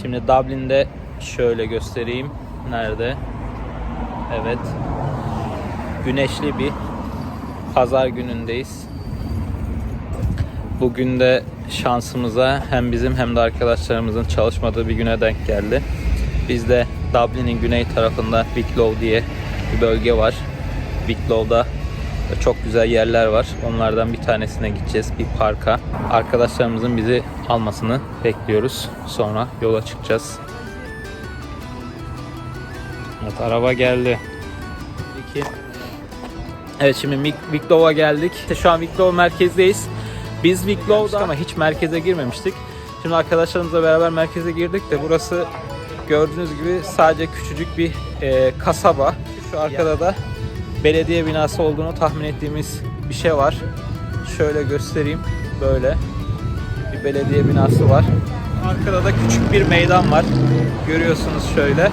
Şimdi Dublin'de şöyle göstereyim. Nerede? Evet. Güneşli bir pazar günündeyiz. Bugün de şansımıza hem bizim hem de arkadaşlarımızın çalışmadığı bir güne denk geldi. Biz de Dublin'in güney tarafında Wicklow diye bir bölge var. Wicklow'da çok güzel yerler var. Onlardan bir tanesine gideceğiz. Bir parka. Arkadaşlarımızın bizi almasını bekliyoruz. Sonra yola çıkacağız. Evet araba geldi. İki. Evet şimdi Wicklow'a geldik. İşte şu an Wicklow merkezdeyiz. Biz Wicklow'da ama hiç merkeze girmemiştik. Şimdi arkadaşlarımızla beraber merkeze girdik de burası gördüğünüz gibi sadece küçücük bir e, kasaba. Şu arkada da belediye binası olduğunu tahmin ettiğimiz bir şey var. Şöyle göstereyim. Böyle belediye binası var. Arkada da küçük bir meydan var. Görüyorsunuz şöyle.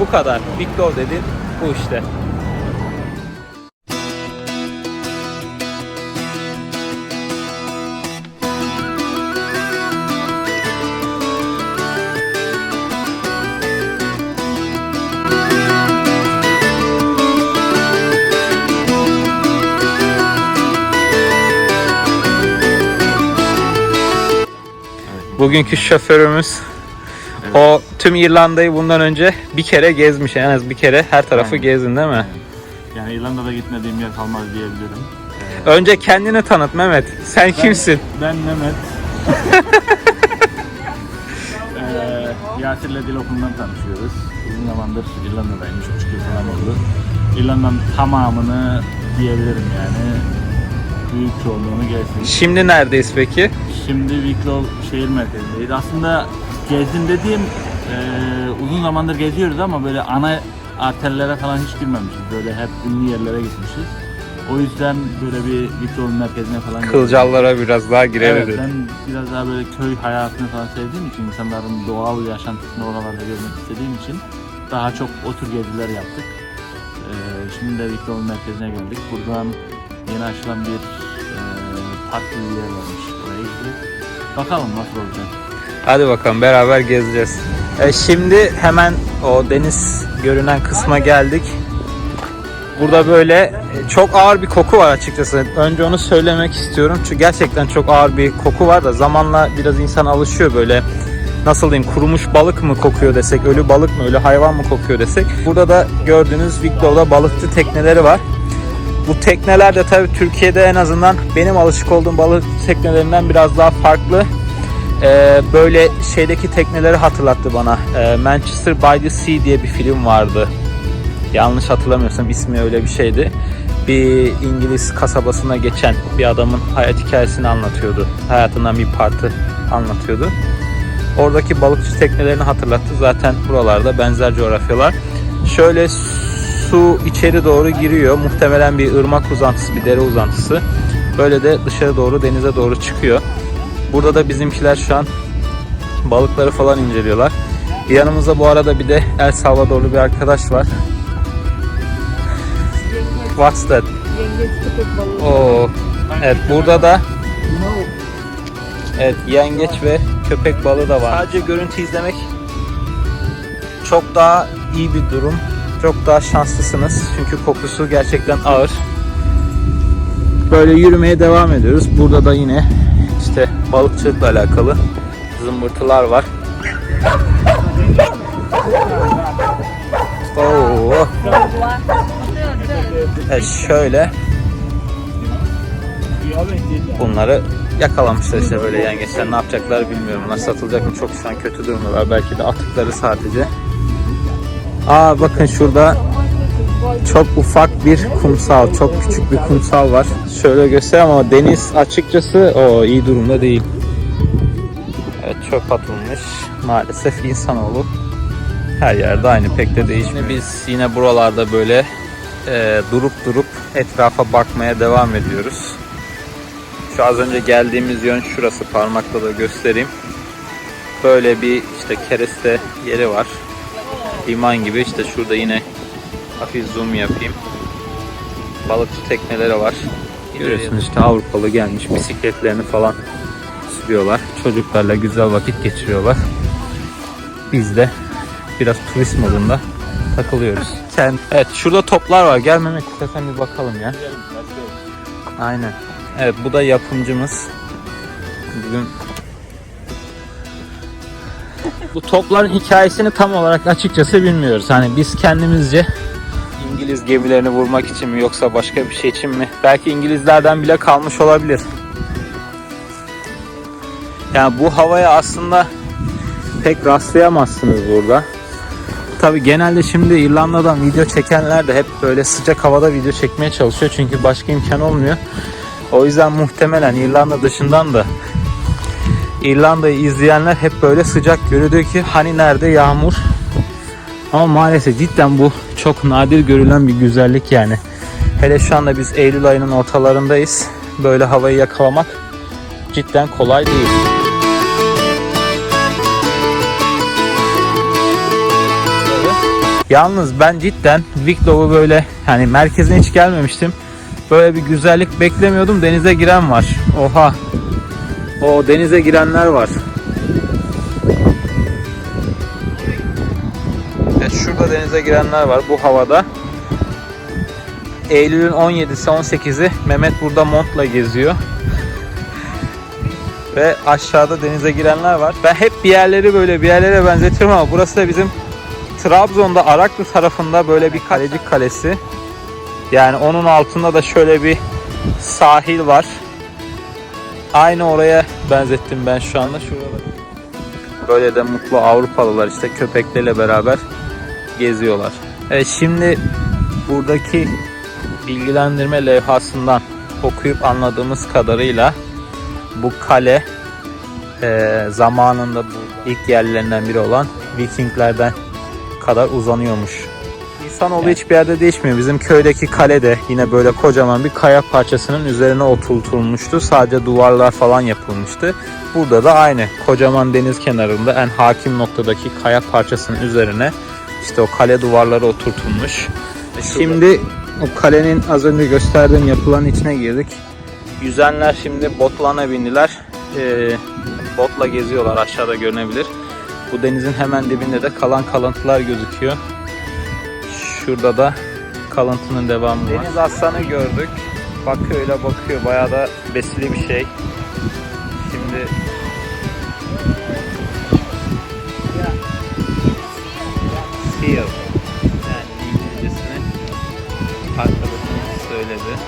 Bu kadar. Wicklow dedi bu işte. Bugünkü şoförümüz o tüm İrlanda'yı bundan önce bir kere gezmiş. En az bir kere her tarafı Aynen. gezdin değil mi? Yani İrlanda'da gitmediğim yer kalmaz diyebilirim. Önce kendini tanıt Mehmet. Sen kimsin? Ben Mehmet. ee, Yasir'le dil okulundan tanışıyoruz. Uzun zamandır İrlanda'dayım. Üç buçuk yıl falan oldu. İrlanda'nın tamamını diyebilirim yani. Büyük çoğunluğunu gezdim. Şimdi neredeyiz peki? Şimdi Wicklow şehir merkezindeyiz. Aslında gezdim dediğim e, uzun zamandır geziyoruz ama böyle ana arterlere falan hiç girmemişiz. Böyle hep ünlü yerlere gitmişiz. O yüzden böyle bir Wicklow merkezine falan. Kılcallara biraz daha Evet, giremedik. ben biraz daha böyle köy hayatını falan sevdiğim için, insanların doğal yaşantısını oralarda görmek istediğim için daha çok o tür geziler yaptık. Ee, şimdi de Wicklow merkezine geldik. Buradan yeni açılan bir e, park gibi yer varmış. Oraya gideceğiz. Bakalım nasıl olacak. Hadi bakalım beraber gezeceğiz. E, şimdi hemen o deniz görünen kısma geldik. Burada böyle e, çok ağır bir koku var açıkçası. Önce onu söylemek istiyorum. Çünkü gerçekten çok ağır bir koku var da zamanla biraz insan alışıyor böyle. Nasıl diyeyim kurumuş balık mı kokuyor desek, ölü balık mı, ölü hayvan mı kokuyor desek. Burada da gördüğünüz Wicklow balıkçı tekneleri var. Bu tekneler de tabii Türkiye'de en azından benim alışık olduğum balık teknelerinden biraz daha farklı. Ee, böyle şeydeki tekneleri hatırlattı bana. Ee, Manchester by the Sea diye bir film vardı. Yanlış hatırlamıyorsam ismi öyle bir şeydi. Bir İngiliz kasabasına geçen bir adamın hayat hikayesini anlatıyordu. Hayatından bir parti anlatıyordu. Oradaki balıkçı teknelerini hatırlattı. Zaten buralarda benzer coğrafyalar. Şöyle su içeri doğru giriyor. Muhtemelen bir ırmak uzantısı, bir dere uzantısı. Böyle de dışarı doğru denize doğru çıkıyor. Burada da bizimkiler şu an balıkları falan inceliyorlar. Yanımızda bu arada bir de El Salvadorlu bir arkadaş var. What's that? Oo. Evet burada da Evet yengeç ve köpek balığı da var. Sadece görüntü izlemek çok daha iyi bir durum. Çok daha şanslısınız. Çünkü kokusu gerçekten ağır. Böyle yürümeye devam ediyoruz. Burada da yine işte balıkçılıkla alakalı zımbırtılar var. Oo. Evet şöyle bunları yakalamışlar işte böyle yengeçler ne yapacaklar bilmiyorum. Bunlar satılacak mı çok şu an kötü durumdalar. Belki de atıkları sadece. Aa bakın şurada çok ufak bir kumsal, çok küçük bir kumsal var. Şöyle göstereyim ama deniz açıkçası o iyi durumda değil. Evet çöp atılmış. Maalesef insanoğlu her yerde aynı pek de değişmiyor. Biz yine buralarda böyle e, durup durup etrafa bakmaya devam ediyoruz. Şu az önce geldiğimiz yön şurası parmakla da göstereyim. Böyle bir işte kereste yeri var. Liman gibi işte şurada yine hafif zoom yapayım. Balıkçı tekneleri var. Görüyorsunuz işte Avrupalı gelmiş bisikletlerini falan sürüyorlar. Çocuklarla güzel vakit geçiriyorlar. Biz de biraz turist modunda takılıyoruz. Sen, evet şurada toplar var. Gel Mehmet istersen bir bakalım ya. Aynen. Evet bu da yapımcımız. Bugün bu topların hikayesini tam olarak açıkçası bilmiyoruz. Hani biz kendimizce İngiliz gemilerini vurmak için mi yoksa başka bir şey için mi? Belki İngilizlerden bile kalmış olabilir. Yani bu havaya aslında pek rastlayamazsınız burada. Tabi genelde şimdi İrlanda'dan video çekenler de hep böyle sıcak havada video çekmeye çalışıyor. Çünkü başka imkan olmuyor. O yüzden muhtemelen İrlanda dışından da İrlanda'yı izleyenler hep böyle sıcak görüyor ki hani nerede yağmur. Ama maalesef cidden bu çok nadir görülen bir güzellik yani. Hele şu anda biz Eylül ayının ortalarındayız. Böyle havayı yakalamak cidden kolay değil. Yalnız ben cidden Viklov'u böyle hani merkezine hiç gelmemiştim. Böyle bir güzellik beklemiyordum. Denize giren var. Oha. O denize girenler var. Evet, şurada denize girenler var bu havada. Eylül'ün 17'si 18'i Mehmet burada montla geziyor. Ve aşağıda denize girenler var. Ben hep bir yerleri böyle bir yerlere benzetiyorum ama burası da bizim Trabzon'da Araklı tarafında böyle bir kalecik kalesi. Yani onun altında da şöyle bir sahil var. Aynı oraya benzettim ben şu anda. Şurada. Böyle de mutlu Avrupalılar işte köpekleriyle beraber geziyorlar. Evet şimdi buradaki bilgilendirme levhasından okuyup anladığımız kadarıyla bu kale e, zamanında bu ilk yerlerinden biri olan Vikinglerden kadar uzanıyormuş. İnsanoğlu hiçbir yerde değişmiyor. Bizim köydeki kale de yine böyle kocaman bir kaya parçasının üzerine oturtulmuştu. Sadece duvarlar falan yapılmıştı. Burada da aynı. Kocaman deniz kenarında en hakim noktadaki kaya parçasının üzerine işte o kale duvarları oturtulmuş. Şimdi o kalenin az önce gösterdiğim yapılan içine girdik. Yüzenler şimdi botlarına bindiler. Ee, botla geziyorlar aşağıda görünebilir. Bu denizin hemen dibinde de kalan kalıntılar gözüküyor. Şurada da kalıntının devamı var. Deniz aslanı gördük. Bakıyor öyle bakıyor. Bayağı da besili bir şey. Şimdi Seal. Yani İngilizcesini arkadaşımız söyledi.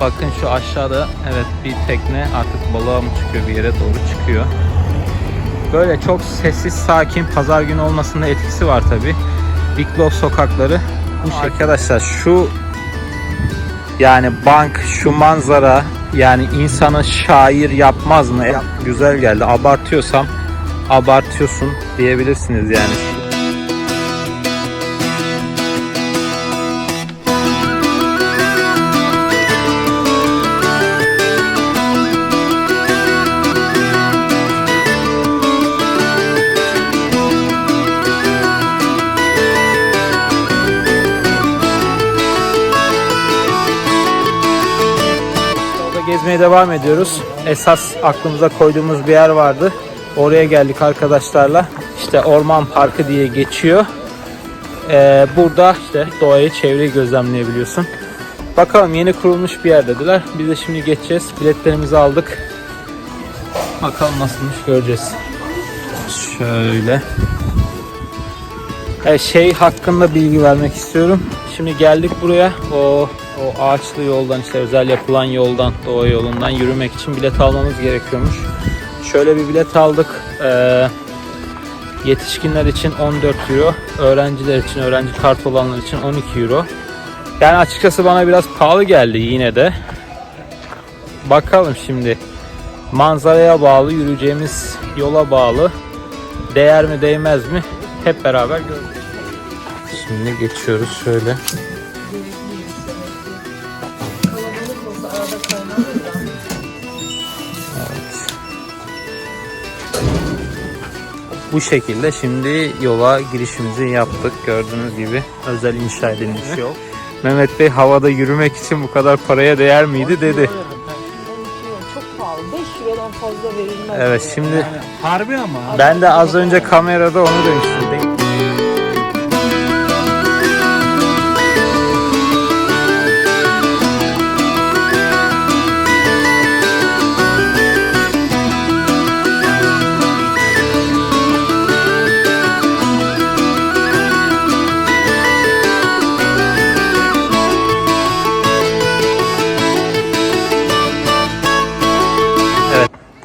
Bakın şu aşağıda evet bir tekne artık balığa mı çıkıyor bir yere doğru çıkıyor. Böyle çok sessiz sakin pazar günü olmasında etkisi var tabi. Wicklow sokakları bu şey. Arkadaşlar şu yani bank şu manzara yani insanı şair yapmaz mı? Hep güzel geldi. Abartıyorsam abartıyorsun diyebilirsiniz yani. Gezmeye devam ediyoruz. Esas aklımıza koyduğumuz bir yer vardı. Oraya geldik arkadaşlarla. İşte Orman Parkı diye geçiyor. Ee, burada işte doğayı, çevreyi gözlemleyebiliyorsun. Bakalım yeni kurulmuş bir yer dediler. Biz de şimdi geçeceğiz. Biletlerimizi aldık. Bakalım nasılmış göreceğiz. Şöyle. Evet, şey hakkında bilgi vermek istiyorum. Şimdi geldik buraya. O o ağaçlı yoldan işte özel yapılan yoldan, doğa yolundan yürümek için bilet almamız gerekiyormuş. Şöyle bir bilet aldık. Ee, yetişkinler için 14 euro, öğrenciler için, öğrenci kart olanlar için 12 euro. Yani açıkçası bana biraz pahalı geldi yine de. Bakalım şimdi. Manzaraya bağlı, yürüyeceğimiz yola bağlı. Değer mi değmez mi? Hep beraber göreceğiz. Şimdi geçiyoruz şöyle. Bu şekilde şimdi yola girişimizi yaptık. Gördüğünüz gibi özel inşa edilmiş yol. Mehmet Bey havada yürümek için bu kadar paraya değer miydi dedi. Çok pahalı. 5 Euro'dan fazla verilmez. Evet şimdi harbi ama. ben de az önce kamerada onu demiştim.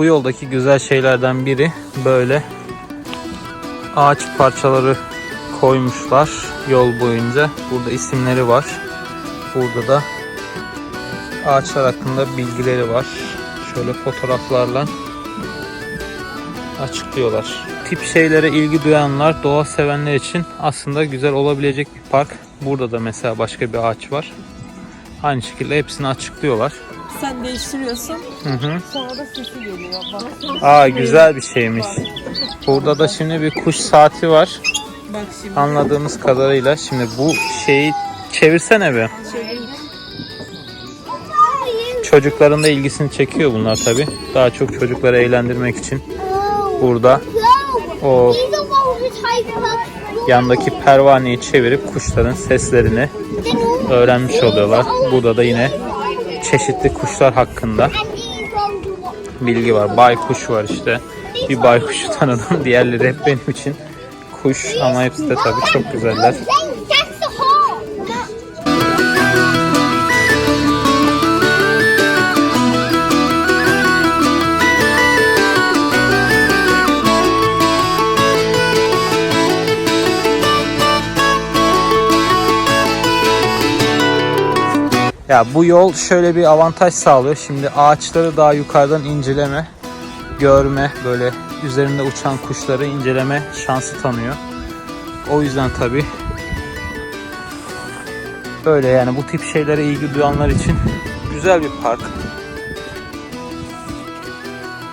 Yoldaki güzel şeylerden biri böyle ağaç parçaları koymuşlar yol boyunca. Burada isimleri var. Burada da ağaçlar hakkında bilgileri var. Şöyle fotoğraflarla açıklıyorlar. Tip şeylere ilgi duyanlar, doğa sevenler için aslında güzel olabilecek bir park. Burada da mesela başka bir ağaç var. Aynı şekilde hepsini açıklıyorlar. Sen değiştiriyorsun. Hı hı. Sonra da sesi geliyor. Bak. Aa güzel bir şeymiş. Burada da şimdi bir kuş saati var. Bak şimdi. Anladığımız kadarıyla şimdi bu şeyi çevirsene be. Çocukların da ilgisini çekiyor bunlar tabi. Daha çok çocukları eğlendirmek için burada o yandaki pervaneyi çevirip kuşların seslerini öğrenmiş oluyorlar. Burada da yine çeşitli kuşlar hakkında bilgi var. Baykuş var işte. Bir baykuşu tanıdım. Diğerleri hep benim için kuş ama hepsi de tabii çok güzeller. Ya bu yol şöyle bir avantaj sağlıyor. Şimdi ağaçları daha yukarıdan inceleme, görme, böyle üzerinde uçan kuşları inceleme şansı tanıyor. O yüzden tabi böyle yani bu tip şeylere ilgi duyanlar için güzel bir park.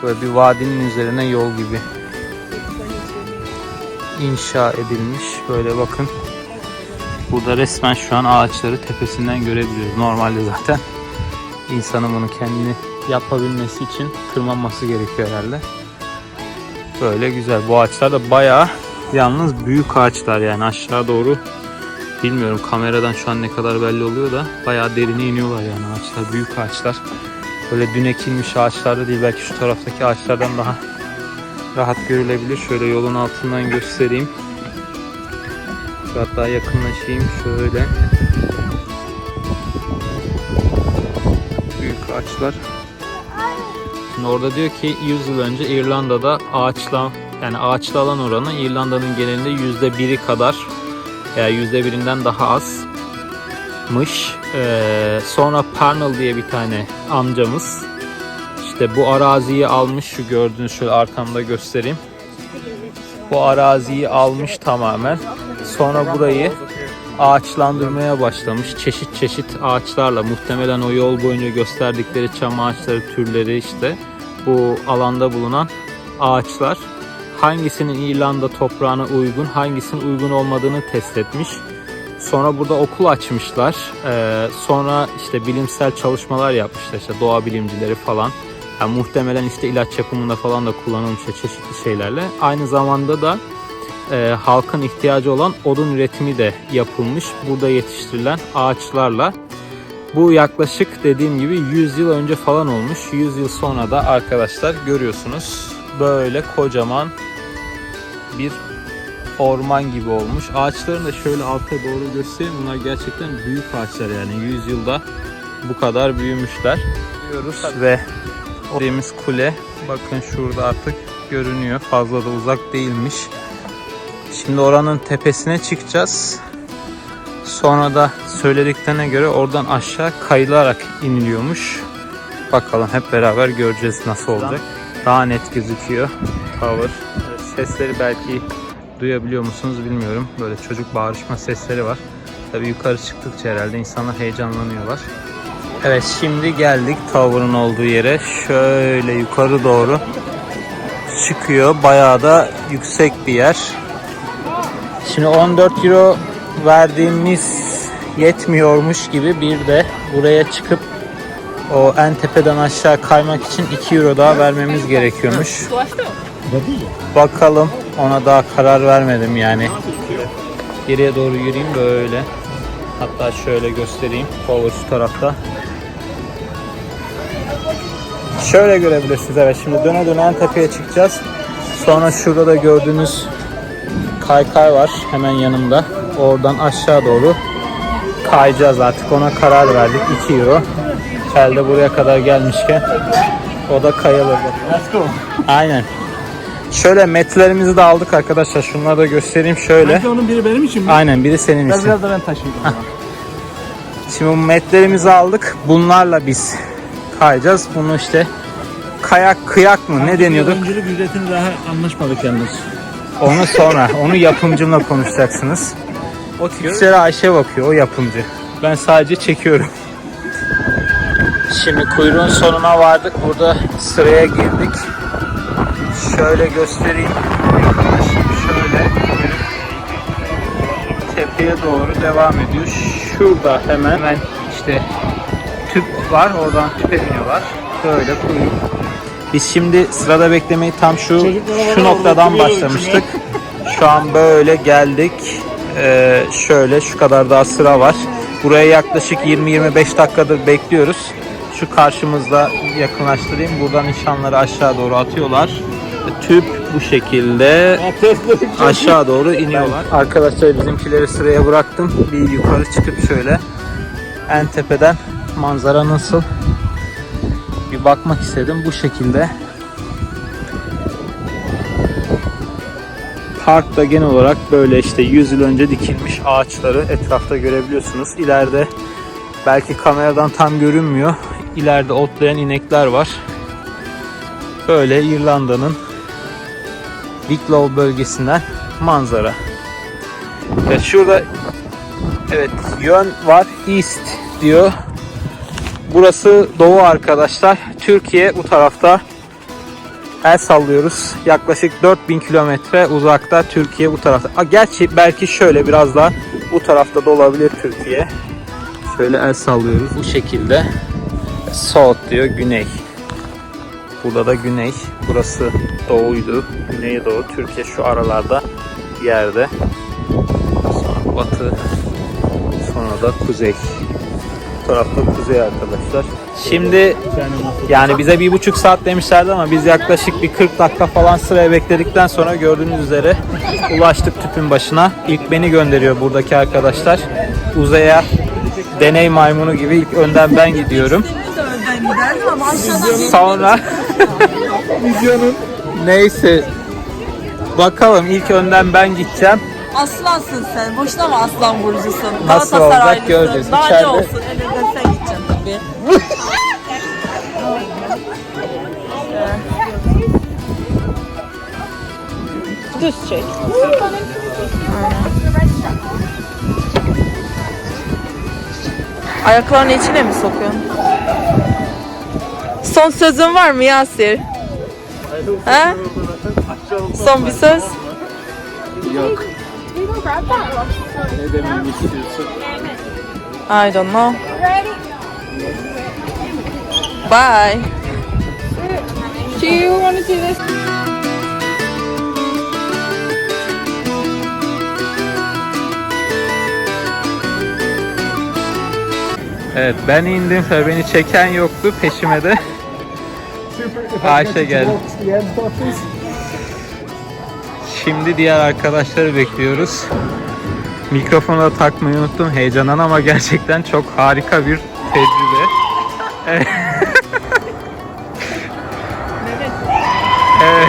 Böyle bir vadinin üzerine yol gibi inşa edilmiş. Böyle bakın. Burada resmen şu an ağaçları tepesinden görebiliyoruz. Normalde zaten insanın bunu kendini yapabilmesi için tırmanması gerekiyor herhalde. Böyle güzel. Bu ağaçlar da bayağı yalnız büyük ağaçlar yani aşağı doğru bilmiyorum kameradan şu an ne kadar belli oluyor da bayağı derine iniyorlar yani ağaçlar. Büyük ağaçlar. Böyle dün ekilmiş ağaçlarda değil belki şu taraftaki ağaçlardan daha rahat görülebilir. Şöyle yolun altından göstereyim. Hatta yakınlaşayım şöyle. Büyük ağaçlar. Şimdi orada diyor ki 100 yıl önce İrlanda'da ağaçla yani ağaçlı alan oranı İrlanda'nın genelinde yüzde biri kadar veya yüzde birinden daha azmış. Ee, sonra Parnell diye bir tane amcamız işte bu araziyi almış şu gördüğünüz şöyle arkamda göstereyim. Bu araziyi almış tamamen. Sonra burayı ağaçlandırmaya başlamış. Çeşit çeşit ağaçlarla muhtemelen o yol boyunca gösterdikleri çam ağaçları türleri işte bu alanda bulunan ağaçlar hangisinin İrlanda toprağına uygun, hangisinin uygun olmadığını test etmiş. Sonra burada okul açmışlar. Ee, sonra işte bilimsel çalışmalar yapmışlar. İşte doğa bilimcileri falan. Yani muhtemelen işte ilaç yapımında falan da kullanılmış çeşitli şeylerle. Aynı zamanda da e, halkın ihtiyacı olan odun üretimi de yapılmış. Burada yetiştirilen ağaçlarla. Bu yaklaşık dediğim gibi 100 yıl önce falan olmuş. 100 yıl sonra da arkadaşlar görüyorsunuz böyle kocaman bir orman gibi olmuş. Ağaçların da şöyle alta doğru göstereyim. Bunlar gerçekten büyük ağaçlar yani 100 yılda bu kadar büyümüşler. Diyoruz ve dediğimiz kule bakın şurada artık görünüyor. Fazla da uzak değilmiş. Şimdi oranın tepesine çıkacağız. Sonra da söylediklerine göre oradan aşağı kayılarak iniliyormuş. Bakalım hep beraber göreceğiz nasıl olacak. Daha net gözüküyor tower. Sesleri belki duyabiliyor musunuz bilmiyorum. Böyle çocuk bağırışma sesleri var. Tabii yukarı çıktıkça herhalde insanlar heyecanlanıyorlar. Evet şimdi geldik tower'ın olduğu yere. Şöyle yukarı doğru çıkıyor. Bayağı da yüksek bir yer. Şimdi 14 euro verdiğimiz yetmiyormuş gibi bir de buraya çıkıp o en tepeden aşağı kaymak için 2 euro daha vermemiz gerekiyormuş. Bakalım ona daha karar vermedim yani. Geriye doğru yürüyeyim böyle. Hatta şöyle göstereyim. Kol şu tarafta. Şöyle görebilirsiniz evet şimdi döne döne en tepeye çıkacağız. Sonra şurada da gördüğünüz kaykay var hemen yanımda. Oradan aşağı doğru kayacağız artık ona karar verdik 2 euro. Kel de buraya kadar gelmişken o da kayılır. Let's go. Aynen. Şöyle metlerimizi de aldık arkadaşlar. Şunları da göstereyim şöyle. Belki onun biri benim için mi? Aynen biri senin Ben için. biraz da ben zaman. Şimdi bu metlerimizi aldık. Bunlarla biz kayacağız. Bunu işte kayak kıyak mı ne deniyorduk? Öncülük ücretini daha anlaşmadık yalnız. Onu sonra. Onu yapımcımla konuşacaksınız. O tiplere Ayşe bakıyor. O yapımcı. Ben sadece çekiyorum. Şimdi kuyruğun sonuna vardık. Burada sıraya girdik. Şöyle göstereyim. Şöyle kuyruk tepeye doğru devam ediyor. Şurada hemen, hemen işte tüp var. Oradan tüpe biniyorlar. Böyle kuyruk. Biz şimdi sırada beklemeyi tam şu şu noktadan başlamıştık. Şu an böyle geldik. Ee, şöyle şu kadar daha sıra var. Buraya yaklaşık 20-25 dakikadır bekliyoruz. Şu karşımızda yakınlaştırayım. Buradan nişanları aşağı doğru atıyorlar. Tüp bu şekilde aşağı doğru iniyorlar. Arkadaşlar bizimkileri sıraya bıraktım. Bir yukarı çıkıp şöyle en tepeden manzara nasıl bir bakmak istedim. Bu şekilde Parkta genel olarak böyle işte 100 yıl önce dikilmiş ağaçları etrafta görebiliyorsunuz. İleride belki kameradan tam görünmüyor. İleride otlayan inekler var. Böyle İrlanda'nın Wicklow bölgesinden manzara. Evet şurada evet yön var east diyor. Burası doğu arkadaşlar. Türkiye bu tarafta el sallıyoruz. Yaklaşık 4000 kilometre uzakta Türkiye bu tarafta. A, gerçi belki şöyle biraz daha bu tarafta da olabilir Türkiye. Şöyle el sallıyoruz bu şekilde. South diyor güney. Burada da güney. Burası doğuydu. Güney doğu. Türkiye şu aralarda yerde. Sonra batı. Sonra da kuzey. Bu tarafta kuzey arkadaşlar. Şimdi yani bize bir buçuk saat demişlerdi ama biz yaklaşık bir 40 dakika falan sıraya bekledikten sonra gördüğünüz üzere ulaştık tüpün başına. İlk beni gönderiyor buradaki arkadaşlar. Uzaya deney maymunu gibi ilk önden ben gidiyorum. Sonra neyse bakalım ilk önden ben gideceğim. Aslansın sen. Boşuna mı aslan burcusun? Nasıl olacak göreceğiz. Daha İçeride- ne olsun? En önden sen gideceksin tabii. Düz çek. Ayaklarını içine mi sokuyorsun? Son sözün var mı Yasir? He? Son bir söz? Yok. Ne dememi istiyorsun? I don't know. Bye. Do you want to do this? Evet ben indim ve beni çeken yoktu peşime de Ayşe geldi. Şimdi diğer arkadaşları bekliyoruz. Mikrofonu da takmayı unuttum heyecandan ama gerçekten çok harika bir tecrübe. Evet. evet.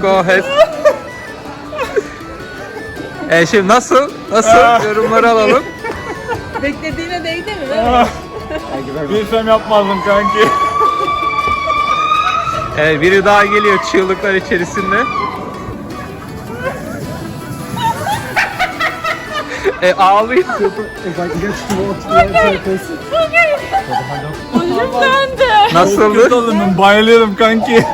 Go ahead. E şimdi nasıl? Nasıl? Yorumları alalım. Beklediğine değdi mi? Bilsem yapmazdım kanki. Evet biri daha geliyor çığlıklar içerisinde. e ağlıyor. Nasıldı? Ben bayılıyorum kanki.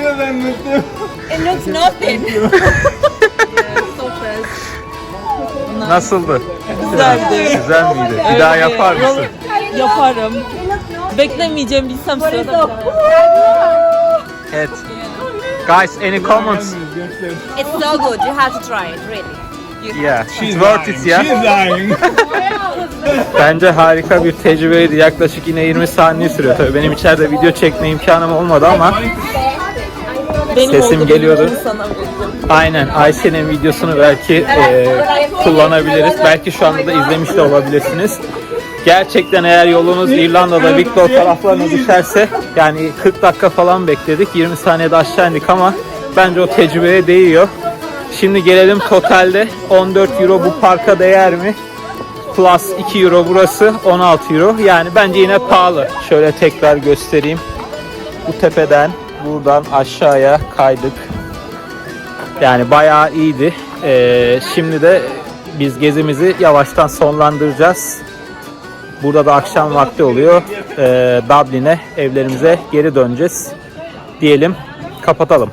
It looks nothing. Nasıldı? Güzeldi. Güzel miydi? Bir daha yapar mısın? Yaparım. Beklemeyeceğim bilsem sırada. Evet. Guys, any comments? It's so good. You have to try it, really. Yeah, it's worth it ya. Bence harika bir tecrübeydi. Yaklaşık yine 20 saniye sürüyor. Tabii benim içeride video çekme imkanım olmadı ama Benim Sesim oldu, geliyordu. sana aynen Ayşe'nin videosunu belki e, kullanabiliriz. Belki şu anda da izlemiş de olabilirsiniz. Gerçekten eğer yolunuz İrlanda'da Wicklow taraflarına düşerse yani 40 dakika falan bekledik. 20 saniyede aşağı indik ama bence o tecrübeye değiyor. Şimdi gelelim totalde 14 euro bu parka değer mi? Plus 2 euro burası 16 euro. Yani bence yine pahalı. Şöyle tekrar göstereyim. Bu tepeden buradan aşağıya kaydık. Yani bayağı iyiydi. Ee, şimdi de biz gezimizi yavaştan sonlandıracağız. Burada da akşam vakti oluyor. Ee, Dublin'e evlerimize geri döneceğiz. Diyelim kapatalım.